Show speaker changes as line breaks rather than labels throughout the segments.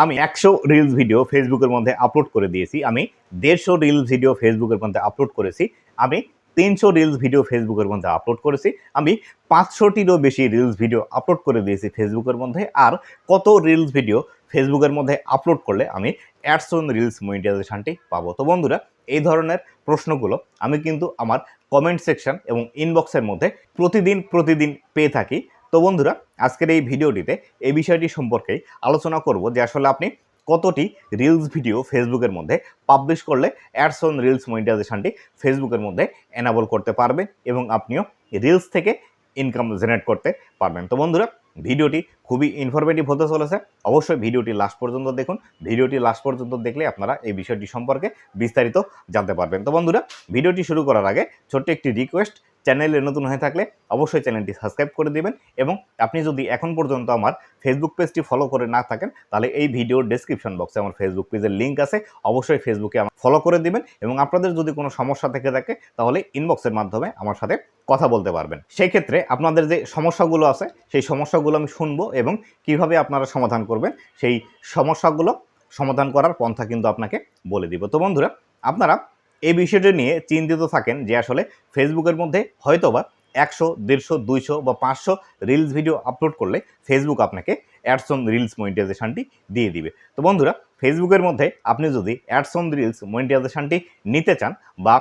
আমি একশো reels video ফেসবুকের মধ্যে আপলোড করে দিয়েছি। আমি দেড়শো রিলস ভিডিও ফেসবুকের মধ্যে আপলোড করেছি। আমি তিনশো রিলস ভিডিও ফেসবুকের মধ্যে আপলোড করেছি। আমি পাঁচশোটিরও বেশি রিলস ভিডিও আপলোড করে দিয়েছি ফেসবুকের মধ্যে। আর কত রিলস ভিডিও ফেসবুকের মধ্যে আপলোড করলে আমি অ্যাডস অন রিলস মনিটাইজেশনটি পাবো? তো বন্ধুরা, এই ধরনের প্রশ্নগুলো আমি কিন্তু আমার কমেন্ট সেকশন এবং ইনবক্সের মধ্যে প্রতিদিন প্রতিদিন পেয়ে থাকি। তো বন্ধুরা, আজকের এই ভিডিওটিতে এই বিষয়টি সম্পর্কেই আলোচনা করব যে আসলে আপনি কতটি রিলস ভিডিও ফেসবুকের মধ্যে পাবলিশ করলে অ্যাডস অন রিলস মনিটাইজেশনটি ফেসবুকের মধ্যে এনাবল করতে পারবেন এবং আপনিও রিলস থেকে ইনকাম জেনারেট করতে পারবেন। তো বন্ধুরা, ভিডিওটি খুবই ইনফরমেটিভ হতে চলেছে। অবশ্যই ভিডিওটি লাস্ট পর্যন্ত দেখুন। ভিডিওটি লাস্ট পর্যন্ত দেখলে আপনারা এই বিষয়টি সম্পর্কে বিস্তারিত জানতে পারবেন। তো বন্ধুরা, ভিডিওটি শুরু করার আগে ছোট্ট একটি রিকোয়েস্ট চ্যানেলে নতুন হয়ে থাকলে অবশ্যই চ্যানেলটি সাবস্ক্রাইব করে দেবেন এবং আপনি যদি এখন পর্যন্ত আমার ফেসবুক পেজটি ফলো করে না থাকেন, তাহলে এই ভিডিওর ডেসক্রিপশন বক্সে আমার ফেসবুক পেজের লিঙ্ক আছে। অবশ্যই ফেসবুকে আমার ফলো করে দিবেন এবং আপনাদের যদি কোনো সমস্যা থেকে থাকে, তাহলে ইনবক্সের মাধ্যমে আমার সাথে কথা বলতে পারবেন। সেই ক্ষেত্রে আপনাদের যে সমস্যাগুলো আছে, সেই সমস্যাগুলো আমি শুনব এবং কীভাবে আপনারা সমাধান করবেন, সেই সমস্যাগুলো সমাধান করার পন্থা কিন্তু আপনাকে বলে দিব। তো বন্ধুরা, আপনারা এই বিষয়টি নিয়ে চিন্তিত থাকেন যে আসলে ফেসবুকের মধ্যে হয়তোবা একশো, দেড়শো, দুইশো বা পাঁচশো রিলস ভিডিও আপলোড করলে ফেসবুক আপনাকে অ্যাডস অন রিলস মনিটাইজেশনটি দিয়ে দিবে। তো বন্ধুরা ফেসবুকের মধ্যে আপনি যদি অ্যাডস অন রিলস মনিটাইজেশনটি নিতে চান বা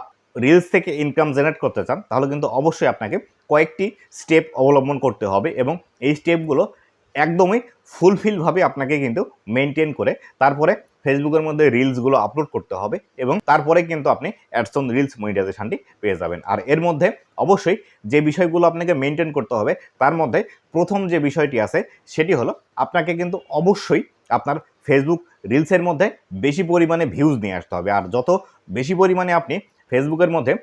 রিলস থেকে ইনকাম জেনারেট করতে চান, তাহলে কিন্তু অবশ্যই আপনাকে কয়েকটি স্টেপ অবলম্বন করতে হবে এবং এই স্টেপগুলো একদমই ফুলফিলভাবে আপনাকে কিন্তু মেনটেন করে তারপরে ফেসবুকের মধ্যে রিলসগুলো আপলোড করতে হবে এবং তারপরে কিন্তু আপনি অ্যাডসন রিলস মনিটাইজেশনটি পেয়ে যাবেন। আর এর মধ্যে অবশ্যই যে বিষয়গুলো আপনাকে মেনটেন করতে হবে, তার মধ্যে প্রথম যে বিষয়টি আছে, সেটি হলো আপনাকে কিন্তু অবশ্যই আপনার ফেসবুক রিলসের মধ্যে বেশি পরিমাণে ভিউজ নিয়ে আসতে হবে। আর যত বেশি পরিমাণে আপনি ফেসবুকের মধ্যে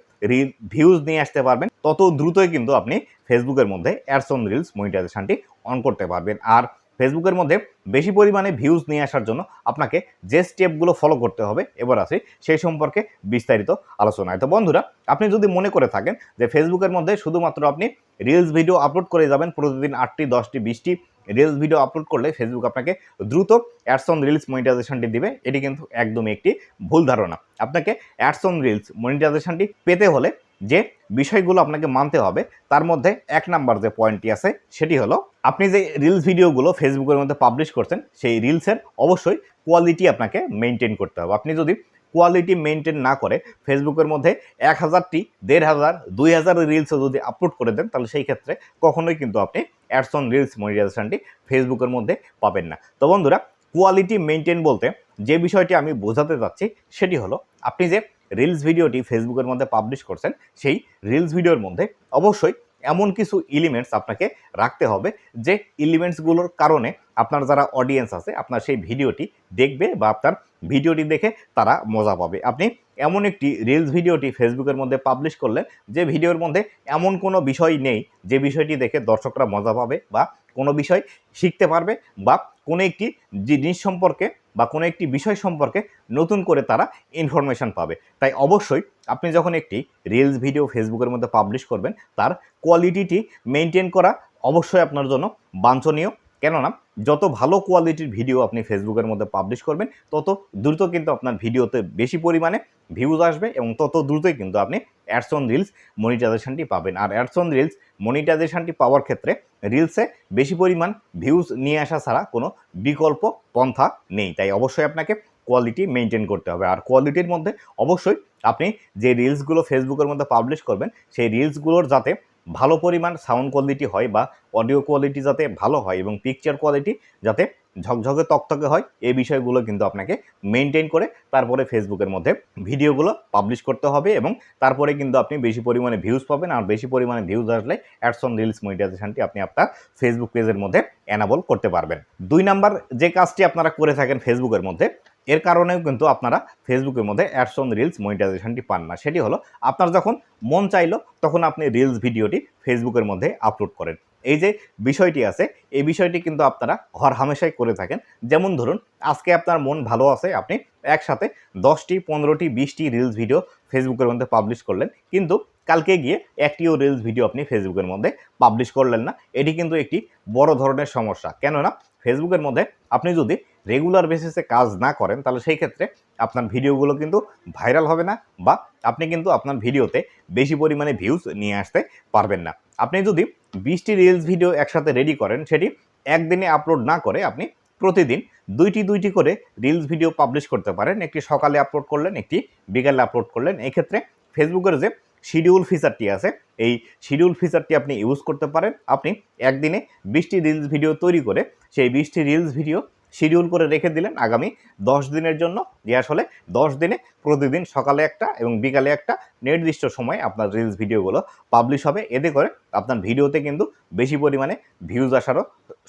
ভিউজ নিয়ে আসতে পারবেন, তত দ্রুতই কিন্তু আপনি ফেসবুকের মধ্যে অ্যাডস অন রিলস মনিটাইজেশনটি অন করতে পারবেন। আর ফেসবুকের মধ্যে বেশি পরিমাণে ভিউজ নিয়ে আসার জন্য আপনাকে যে স্টেপগুলো ফলো করতে হবে, এবার আছে সেই সম্পর্কে বিস্তারিত আলোচনায়। তো বন্ধুরা, আপনি যদি মনে করে থাকেন যে ফেসবুকের মধ্যে শুধুমাত্র আপনি রিলস ভিডিও আপলোড করে যাবেন, প্রতিদিন আটটি, দশটি, বিশটি রিলস ভিডিও আপলোড করলে ফেসবুক আপনাকে দ্রুত অ্যাডস অন রিলস মনিটাইজেশনটি দিবে। এটি কিন্তু একদমই একটি ভুল ধারণা। আপনাকে অ্যাডস অন রিলস মনিটাইজেশনটি পেতে হলে যে বিষয়গুলো আপনাকে মানতে হবে, তার মধ্যে এক নাম্বার যে পয়েন্টটি আছে, সেটি হলো আপনি যে রিলস ভিডিওগুলো ফেসবুকের মধ্যে পাবলিশ করছেন, সেই রিলসের অবশ্যই কোয়ালিটি আপনাকে মেনটেন করতে হবে। আপনি যদি কোয়ালিটি মেনটেন না করে ফেসবুকের মধ্যে এক হাজারটি দেড় হাজার, দুই হাজার রিলসও যদি আপলোড করে দেন, তাহলে সেই ক্ষেত্রে কখনোই কিন্তু আপনি অ্যাডস অন রিলস মনিটাইজেশনটি ফেসবুকের মধ্যে পাবেন না। তো বন্ধুরা কোয়ালিটি মেনটেন বলতে যে বিষয়টি আমি বোঝাতে চাচ্ছি, সেটি হলো আপনি যে রিলস ভিডিওটি ফেসবুকের মধ্যে পাবলিশ করছেন, সেই রিলস ভিডিওর মধ্যে অবশ্যই এমন কিছু এলিমেন্টস আপনাকে রাখতে হবে যে এলিমেন্টসগুলোর কারণে আপনার যারা অডিয়েন্স আছে, আপনার সেই ভিডিওটি দেখবে বা আপনার ভিডিওটি দেখে তারা মজা পাবে। আপনি এমন একটি রিলস ভিডিওটি ফেসবুকের মধ্যে পাবলিশ করলেন, যে ভিডিওর মধ্যে এমন কোনো বিষয় নেই, যে বিষয়টি দেখে দর্শকরা মজা পাবে বা কোনো বিষয় শিখতে পারবে বা কোনো একটি জিনিস সম্পর্কে বা কোনো একটি বিষয় সম্পর্কে নতুন করে তারা ইনফরমেশান পাবে। তাই অবশ্যই আপনি যখন একটি রিলস ভিডিও ফেসবুকের মধ্যে পাবলিশ করবেন, তার কোয়ালিটিটি মেনটেন করা অবশ্যই আপনার জন্য বাঞ্ছনীয়। কেননা যত ভালো কোয়ালিটির ভিডিও আপনি ফেসবুকের মধ্যে পাবলিশ করবেন, তত দ্রুত কিন্তু আপনার ভিডিওতে বেশি পরিমাণে ভিউজ আসবে এবং তত দ্রুতই কিন্তু আপনি অ্যাডস অন রিলস মনিটাইজেশনটি পাবেন। আর অ্যাডস অন রিলস মনিটাইজেশনটি পাওয়ার ক্ষেত্রে রিলসে বেশি পরিমাণ ভিউজ নিয়ে আসা ছাড়া কোনো বিকল্প পন্থা নেই। তাই অবশ্যই আপনাকে কোয়ালিটি মেনটেন করতে হবে। আর কোয়ালিটির মধ্যে অবশ্যই আপনি যে রিলসগুলো ফেসবুকের মধ্যে পাবলিশ করবেন, সেই রিলসগুলোর যাতে ভালো পরিমাণ সাউন্ড কোয়ালিটি হয় বা অডিও কোয়ালিটি যাতে ভালো হয় এবং পিকচার কোয়ালিটি যাতে ঝকঝকে তকতকে হয়, এই বিষয়গুলো কিন্তু আপনাকে মেনটেন করে তারপরে ফেসবুকের মধ্যে ভিডিওগুলো পাবলিশ করতে হবে এবং তারপরে কিন্তু আপনি বেশি পরিমাণে ভিউজ পাবেন আর বেশি পরিমাণে ভিউজ আসলে অ্যাডস অন রিলস মনিটাইজেশনটি আপনি আপনার ফেসবুক পেজের মধ্যে অ্যানাবল করতে পারবেন। দুই নাম্বার যে কাজটি আপনারা করে থাকেন ফেসবুকের মধ্যে এর কারণেও কিন্তু আপনারা ফেসবুকের মধ্যে অ্যাডস অন রিলস মনিটাইজেশনটি পান না। সেটি হলো, আপনার যখন মন চাইলো, তখন আপনি রিলস ভিডিওটি ফেসবুকের মধ্যে আপলোড করেন। এই যে বিষয়টি আছে, এই বিষয়টি কিন্তু আপনারা হর হামেশাই করে থাকেন। যেমন ধরুন, আজকে আপনার মন ভালো আছে, আপনি একসাথে দশটি, পনেরোটি, বিশটি রিলস ভিডিও ফেসবুকের মধ্যে পাবলিশ করলেন। কিন্তু কালকে গিয়ে একটিও রিলস ভিডিও আপনি ফেসবুকের মধ্যে পাবলিশ করলেন না। এটি কিন্তু একটি বড় ধরনের সমস্যা। কেননা ফেসবুকের মধ্যে আপনি যদি রেগুলার বেসিসে কাজ না করেন, তাহলে সেই ক্ষেত্রে আপনার ভিডিওগুলো কিন্তু ভাইরাল হবে না বা আপনি কিন্তু আপনার ভিডিওতে বেশি পরিমাণে ভিউজ নিয়ে আসতে পারবেন না। আপনি যদি বিশটি রিলস ভিডিও একসাথে রেডি করেন, সেটি একদিনে আপলোড না করে আপনি প্রতিদিন দুইটি দুইটি করে রিলস ভিডিও পাবলিশ করতে পারেন। একটি সকালে আপলোড করলেন, একটি বিকালে আপলোড করলেন। এই ক্ষেত্রে ফেসবুকের যে শিডিউল ফিচারটি আছে, এই শিডিউল ফিচারটি আপনি ইউজ করতে পারেন। আপনি একদিনে বিশটি রিলস ভিডিও তৈরি করে সেই বিশটি রিলস ভিডিও শিডিউল করে রেখে দিলেন আগামী দশ দিনের জন্য। যে আসলে দশ দিনে প্রতিদিন সকালে একটা এবং বিকালে একটা নির্দিষ্ট সময়ে আপনার রিলস ভিডিওগুলো পাবলিশ হবে। এতে করে আপনার ভিডিওতে কিন্তু বেশি পরিমাণে ভিউজ আসারও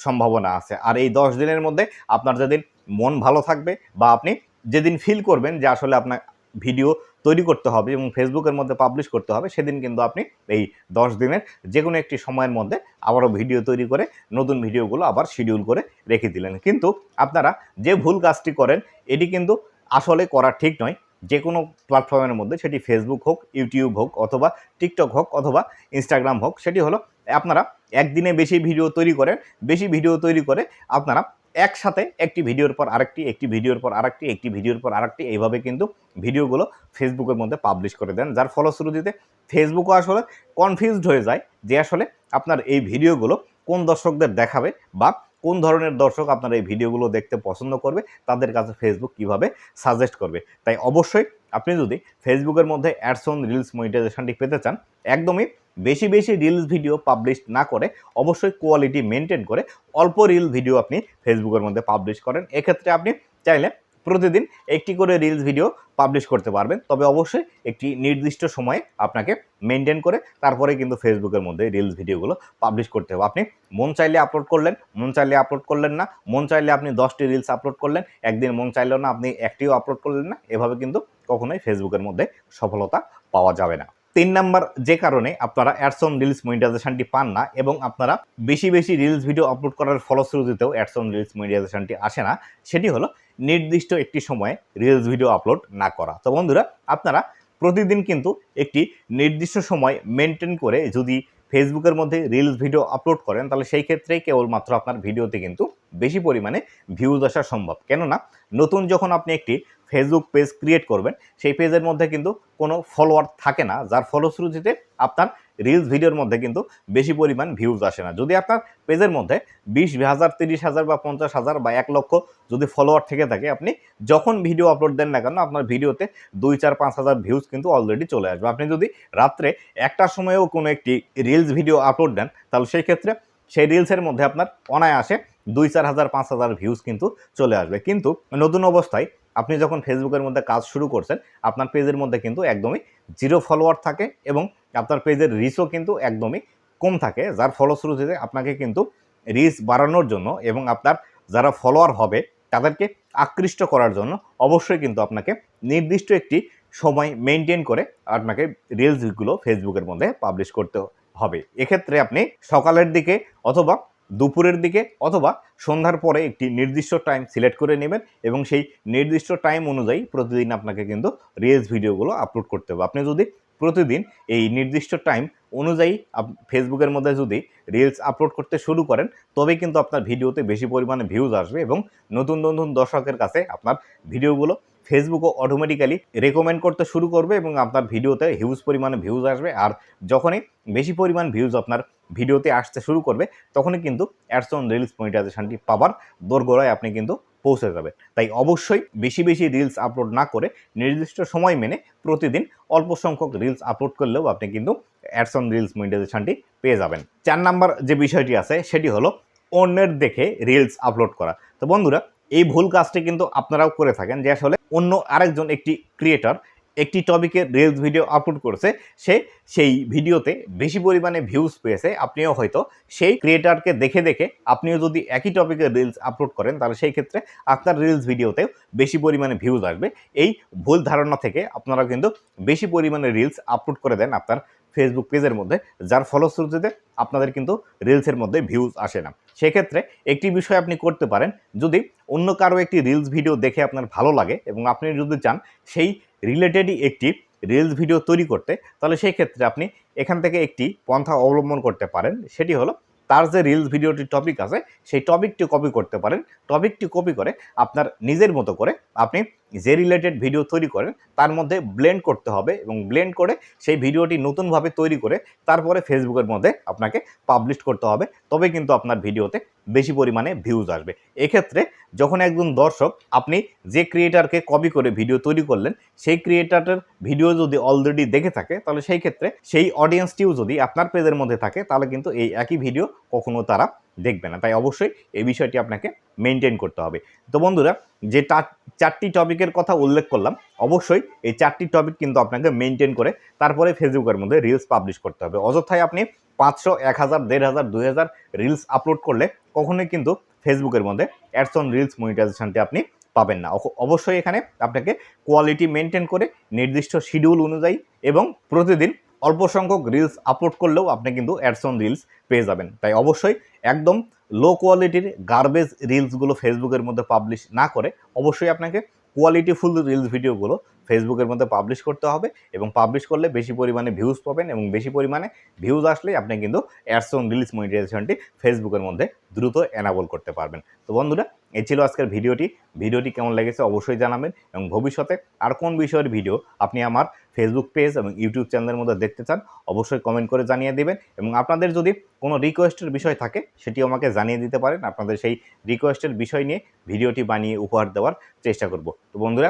সম্ভাবনা আছে। আর এই দশ দিনের মধ্যে আপনার যেদিন মন ভালো থাকবে বা আপনি যেদিন ফিল করবেন যে আসলে আপনার ভিডিও তৈরি করতে হবে এবং ফেসবুকের মধ্যে পাবলিশ করতে হবে, সেদিন কিন্তু আপনি এই দশ দিনের যে কোনো একটি সময়ের মধ্যে আবারও ভিডিও তৈরি করে নতুন ভিডিওগুলো আবার শিডিউল করে রেখে দিলেন। কিন্তু আপনারা যে ভুল কাজটি করেন, এটি কিন্তু আসলে করা ঠিক নয়। যে কোনো প্ল্যাটফর্মের মধ্যে, সেটি ফেসবুক হোক ইউটিউব হোক, অথবা টিকটক হোক, অথবা ইনস্টাগ্রাম হোক, সেটি হলো আপনারা একদিনে বেশি ভিডিও তৈরি করেন, বেশি ভিডিও তৈরি করে আপনারা একসাথে একটি ভিডিওর পর আরেকটি, একটি ভিডিওর পর আরেকটি, একটি ভিডিওর পর আরেকটি, এইভাবে কিন্তু ভিডিওগুলো ফেসবুকের মধ্যে পাবলিশ করে দেন। যার ফলশ্রুতিতে ফেসবুকও আসলে কনফিউজড হয়ে যায় যে আসলে আপনার এই ভিডিওগুলো কোন দর্শকদের দেখাবে বা কোন ধরনের দর্শক আপনার এই ভিডিওগুলো দেখতে পছন্দ করবে, তাদের কাছে ফেসবুক কীভাবে সাজেস্ট করবে। তাই অবশ্যই আপনি যদি ফেসবুকের মধ্যে অ্যাডসন রিলস মনিটাইজেশনটি পেতে চান, একদমই বেশি বেশি রিলস ভিডিও পাবলিশ না করে অবশ্যই কোয়ালিটি মেনটেন করে অল্প রিল ভিডিও আপনি ফেসবুকের মধ্যে পাবলিশ করেন। এক্ষেত্রে আপনি চাইলে প্রতিদিন একটি করে রিলস ভিডিও পাবলিশ করতে পারবেন। তবে অবশ্যই একটি নির্দিষ্ট সময়ে আপনাকে মেনটেন করে তারপরে কিন্তু ফেসবুকের মধ্যে রিলস ভিডিওগুলো পাবলিশ করতে হবে। আপনি মন চাইলে আপলোড করলেন, মন চাইলে আপলোড করলেন না, মন চাইলে আপনি দশটি রিলস আপলোড করলেন, একদিন মন চাইলেও না আপনি একটিও আপলোড করলেন না, এভাবে কিন্তু কখনোই ফেসবুকের মধ্যে সফলতা পাওয়া যাবে না। তিন নাম্বার, যে কারণে আপনারা অ্যাডসন রিলস মনিটাইজেশনটি পান না এবং আপনারা বেশি বেশি রিলস ভিডিও আপলোড করার ফলশ্রুতিতেও অ্যাডসন রিলস মনিটাইজেশনটি আসে না, সেটি হলো নির্দিষ্ট একটি সময়ে রিলস ভিডিও আপলোড না করা। তো বন্ধুরা, আপনারা প্রতিদিন কিন্তু একটি নির্দিষ্ট সময় মেনটেন করে যদি ফেসবুকের মধ্যে রিলস ভিডিও আপলোড করেন, তাহলে সেই ক্ষেত্রেই কেবলমাত্র আপনার ভিডিওতে কিন্তু বেশি পরিমাণে ভিউজ আসা সম্ভব। কেননা, নতুন যখন আপনি একটি ফেসবুক পেজ ক্রিয়েট করবেন, সেই পেজের মধ্যে কিন্তু কোনো ফলোয়ার থাকে না, যার ফলশ্রুতিতে আপনার রিলস ভিডিওর মধ্যে কিন্তু বেশি পরিমাণ ভিউজ আসে না। যদি আপনার পেজের মধ্যে বিশ, হাজার, তিরিশ হাজার বা পঞ্চাশ হাজার বা এক লক্ষ যদি ফলোয়ার থেকে থাকে, আপনি যখন ভিডিও আপলোড দেন না কেন, আপনার ভিডিওতে দুই, চার, পাঁচ হাজার ভিউজ কিন্তু অলরেডি চলে আসবে। আপনি যদি রাত্রে একটার সময়েও কোনো একটি রিলস ভিডিও আপলোড দেন, তাহলে সেই ক্ষেত্রে সেই রিলসের মধ্যে আপনার অনায়াসে দুই, চার হাজার, পাঁচ হাজার ভিউজ কিন্তু চলে আসবে। কিন্তু নতুন অবস্থায় আপনি যখন ফেসবুকের মধ্যে কাজ শুরু করছেন, আপনার পেজের মধ্যে কিন্তু একদমই জিরো ফলোয়ার থাকে এবং আপনার পেজের রিচও কিন্তু একদমই কম থাকে, যার ফলশ্রুতিতে আপনাকে কিন্তু রিচ বাড়ানোর জন্য এবং আপনার যারা ফলোয়ার হবে, তাদেরকে আকৃষ্ট করার জন্য অবশ্যই কিন্তু আপনাকে নির্দিষ্ট একটি সময় মেনটেন করে আপনাকে রিলসগুলো ফেসবুকের মধ্যে পাবলিশ করতে হবে। এক্ষেত্রে আপনি সকালের দিকে অথবা দুপুরের দিকে অথবা সন্ধ্যার পরে একটি নির্দিষ্ট টাইম সিলেক্ট করে নেবেন এবং সেই নির্দিষ্ট টাইম অনুযায়ী প্রতিদিন আপনাকে কিন্তু রিলস ভিডিওগুলো আপলোড করতে হবে। আপনি যদি প্রতিদিন এই নির্দিষ্ট টাইম অনুযায়ী ফেসবুকের মধ্যে যদি রিলস আপলোড করতে শুরু করেন তবে কিন্তু আপনার ভিডিওতে বেশি পরিমাণে ভিউজ আসবে এবং নতুন নতুন দর্শকের কাছে আপনার ভিডিওগুলো ফেসবুকও অটোমেটিক্যালি রেকমেন্ড করতে শুরু করবে এবং আপনার ভিডিওতে হিউজ পরিমাণে ভিউজ আসবে। আর যখনই বেশি পরিমাণ ভিউজ আপনার ভিডিওতে আসতে শুরু করবে, তখনই কিন্তু অ্যাডসন রিলস মনিটাইজেশনটি পাবার দোরগোড়ায় আপনি কিন্তু পৌঁছে যাবে। তাই অবশ্যই বেশি বেশি রিলস আপলোড না করে নির্দিষ্ট সময় মেনে প্রতিদিন অল্প সংখ্যক রিলস আপলোড করলেও আপনি কিন্তু অ্যাডসন রিলস মনিটাইজেশনটি পেয়ে যাবেন। চার নাম্বার যে বিষয়টি আছে সেটি হলো অন্যের দেখে রিলস আপলোড করা। তো বন্ধুরা, এই ভুল কাজটি কিন্তু আপনারাও করে থাকেন যে আসলে অন্য আরেকজন একটি ক্রিয়েটর একটি টপিকের রিলস ভিডিও আপলোড করেছে, সে সেই ভিডিওতে বেশি পরিমাণে ভিউজ পেয়েছে। আপনিও হয়তো সেই ক্রিয়েটারকে দেখে দেখে আপনিও যদি একই টপিকের রিলস আপলোড করেন, তাহলে সেই ক্ষেত্রে আপনার রিলস ভিডিওতেও বেশি পরিমাণে ভিউজ আসবে। এই ভুল ধারণা থেকে আপনারা কিন্তু বেশি পরিমাণে রিলস আপলোড করে দেন আপনার ফেসবুক পেজের মধ্যে, যার ফলশ্রুতিতে আপনাদের কিন্তু রিলসের মধ্যে ভিউজ আসে না। সেক্ষেত্রে একটি বিষয় আপনি করতে পারেন, যদি অন্য কারও একটি রিলস ভিডিও দেখে আপনার ভালো লাগে এবং আপনি যদি চান সেই রিলেটেডই একটি রিলস ভিডিও তৈরি করতে, তাহলে সেই ক্ষেত্রে আপনি এখান থেকে একটি পন্থা অবলম্বন করতে পারেন। সেটি হলো, তার যে রিলস ভিডিওটির টপিক আছে, সেই টপিকটি কপি করতে পারেন। টপিকটি কপি করে আপনার নিজের মতো করে আপনি যে রিলেটেড ভিডিও তৈরি করেন তার মধ্যে ব্লেন্ড করতে হবে এবং ব্লেন্ড করে সেই ভিডিওটি নতুনভাবে তৈরি করে তারপরে ফেসবুকের মধ্যে আপনাকে পাবলিশ করতে হবে। তবে কিন্তু আপনার ভিডিওতে বেশি পরিমাণে ভিউজ আসবে। এক্ষেত্রে যখন একজন দর্শক আপনি যে ক্রিয়েটারকে কপি করে ভিডিও তৈরি করলেন, সেই ক্রিয়েটারের ভিডিও যদি অলরেডি দেখে থাকে, তাহলে সেই ক্ষেত্রে সেই অডিয়েন্সটিও যদি আপনার পেজের মধ্যে থাকে, তাহলে কিন্তু এই একই ভিডিও কখনো তারা দেখবে না। তাই অবশ্যই এই বিষয়টি আপনাকে মেনটেন করতে হবে। তো বন্ধুরা, যে চারটি টপিকের কথা উল্লেখ করলাম, অবশ্যই এই চারটি টপিক কিন্তু আপনাকে মেনটেন করে তারপরে ফেসবুকের মধ্যে রিলস পাবলিশ করতে হবে। অযথায় আপনি পাঁচশো, এক হাজার, দেড় হাজার, দুই হাজার রিলস আপলোড করলে কখনোই কিন্তু ফেসবুকের মধ্যে অ্যাডস অন রিলস মনিটাইজেশনটি আপনি পাবেন না। অবশ্যই এখানে আপনাকে কোয়ালিটি মেনটেন করে নির্দিষ্ট শিডিউল অনুযায়ী এবং প্রতিদিন অল্প সংখ্যক রিলস আপলোড করলেও আপনি কিন্তু অ্যাডসন রিলস পেয়ে যাবেন। তাই অবশ্যই একদম লো কোয়ালিটির গার্বেজ রিলসগুলো ফেসবুকের মধ্যে পাবলিশ না করে অবশ্যই আপনাকে কোয়ালিটিফুল রিলস ভিডিওগুলো ফেসবুকের মধ্যে পাবলিশ করতে হবে এবং পাবলিশ করলে বেশি পরিমাণে ভিউজ পাবেন এবং বেশি পরিমাণে ভিউজ আসলেই আপনি কিন্তু অ্যাডস অন রিলস মনিটাইজেশনটি ফেসবুকের মধ্যে দ্রুত এনাবল করতে পারবেন। তো বন্ধুরা, এই ছিল আজকের ভিডিওটি। ভিডিওটি কেমন লেগেছে অবশ্যই জানাবেন এবং ভবিষ্যতে আর কোন বিষয়ের ভিডিও আপনি আমার ফেসবুক পেজ এবং ইউটিউব চ্যানেলের মধ্যে দেখতে চান, অবশ্যই কমেন্ট করে জানিয়ে দেবেন এবং আপনাদের যদি কোনো রিকোয়েস্টের বিষয় থাকে, সেটিও আমাকে জানিয়ে দিতে পারেন। আপনাদের সেই রিকোয়েস্টের বিষয় নিয়ে ভিডিওটি বানিয়ে উপহার দেওয়ার চেষ্টা করব। তো বন্ধুরা